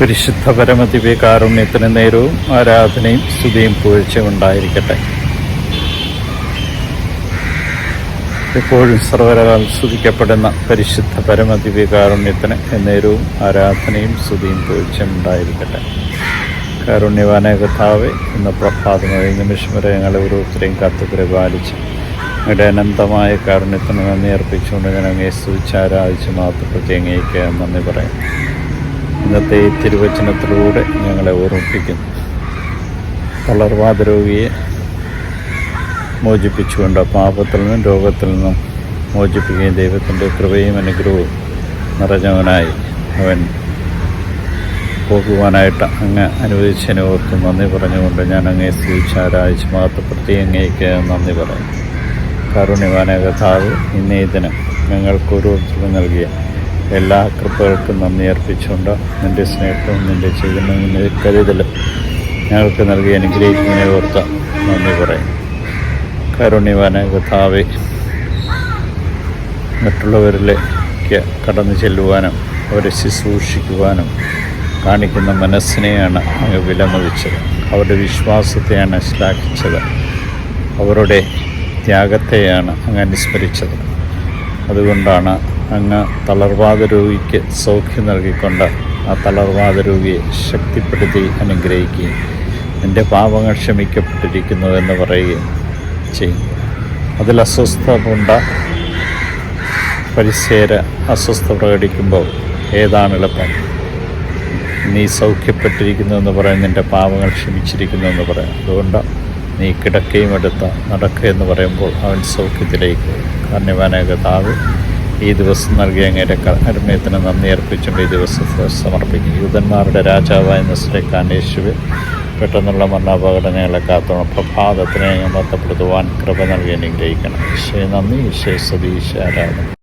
പരിശുദ്ധ പരമദിവ്യ കാരുണ്യത്തിന് നേരവും ആരാധനയും സ്തുതിയും പൂഴ്ചയും ഉണ്ടായിരിക്കട്ടെ. എപ്പോഴും സർവരാൽ സ്തുതിക്കപ്പെടുന്ന പരിശുദ്ധ പരമദിവ്യ കാരുണ്യത്തിന് നേരവും ആരാധനയും സ്തുതിയും പൂഴ്ചയും ഉണ്ടായിരിക്കട്ടെ. കാരുണ്യവാന കഥാവെ പ്രഭാതം ഒരു നിമിഷം വരെ ഞങ്ങളെ ഓരോരുത്തരെയും കാത്തു പരിപാലിച്ച് അങ്ങയുടെ അനന്തമായ കാരുണ്യത്തിന് നന്ദി അർപ്പിച്ചുകൊണ്ട് ഞാൻ അങ്ങേ സ്തുതിച്ച് ആരാധിച്ച് മാത്രപ്പെടുത്തി അങ്ങേക്ക് നന്ദി പറയാം ഇന്നത്തെ തിരുവചനത്തിലൂടെ ഞങ്ങളെ ഓർമ്മിപ്പിക്കുന്നു. തളർവാദ രോഗിയെ മോചിപ്പിച്ചുകൊണ്ട് പാപത്തിൽ നിന്നും രോഗത്തിൽ നിന്നും മോചിപ്പിക്കുകയും ദൈവത്തിന്റെ കൃപയും അനുഗ്രഹവും നിറഞ്ഞവനായി അവൻ പോകുവാനായിട്ട് അങ്ങ് അനുവദിച്ചതിനെ ഓർത്ത് നന്ദി പറഞ്ഞുകൊണ്ട് ഞാൻ അങ്ങേ സ്തുതിച്ച് ആരാധിച്ച് മാത്രപ്പെടുത്തി അങ്ങേക്ക് നന്ദി പറയും കാരുണ്യവാന കഥാവ് ഇന്നേ ദിനം ഞങ്ങൾക്ക് ഓരോരുത്തർക്കും നൽകിയ എല്ലാ കൃപകൾക്കും നന്ദി അർപ്പിച്ചുകൊണ്ട് നിന്റെ സ്നേഹവും നിന്റെ ചെയ്യുന്ന നിന്റെ കരുതലും ഞങ്ങൾക്ക് നൽകി അനുഗ്രഹിക്കുന്നതിനെ ഓർത്ത് നന്ദി പറയും. കരുണ്യവാന കഥാവെ മറ്റുള്ളവരിലേക്ക് കടന്നു ചെല്ലുവാനും അവരെ ശുശ്രൂഷിക്കുവാനും കാണിക്കുന്ന മനസ്സിനെയാണ് അങ്ങ് വിലമതിച്ചത്. അവരുടെ വിശ്വാസത്തെയാണ് ശ്ലാഘിച്ചത്. അവരുടെ ത്യാഗത്തെയാണ് അങ്ങ് അനുസ്മരിച്ചത്. അതുകൊണ്ടാണ് അങ്ങ് തളർവാദ രോഗിക്ക് സൗഖ്യം നൽകിക്കൊണ്ട് ആ തളർവാദ രോഗിയെ ശക്തിപ്പെടുത്തി അനുഗ്രഹിക്കുകയും എന്റെ പാപങ്ങൾ ക്ഷമിക്കപ്പെട്ടിരിക്കുന്നു എന്ന് പറയുകയും ചെയ്യും. അതിൽ അസ്വസ്ഥത കൊണ്ട പരിസര അസ്വസ്ഥ പ്രകടിക്കുമ്പോൾ ഏതാണ് എളുപ്പം? നീ സൗഖ്യപ്പെട്ടിരിക്കുന്നു എന്ന് പറയാൻ നിന്റെ പാപങ്ങൾ ക്ഷമിച്ചിരിക്കുന്നു എന്ന് പറയാം. അതുകൊണ്ട് നീ കിടക്കയും എടുത്ത നടക്കുക എന്ന് പറയുമ്പോൾ അവൻ സൗഖ്യത്തിലേക്ക് കാരണവാന കഥാവ് ഈ ദിവസം നൽകിയ അങ്ങയുടെ കരുണ്യത്തിന് നന്ദി അർപ്പിച്ചുകൊണ്ട് ഈ ദിവസത്തെ സമർപ്പിക്കും യൂതന്മാരുടെ രാജാവായ ശ്രീ യേശുവെ പെട്ടെന്നുള്ള മരണാപകടനകളെ കാത്തോണം പ്രഭാതത്തിനെ ബന്ധപ്പെടുത്തുവാൻ കൃപ നൽകി അനുഗ്രഹിക്കണം. ഈശോയെ നന്ദി ഈശോയെ സ്തുതി ഈശോ ആരാധന.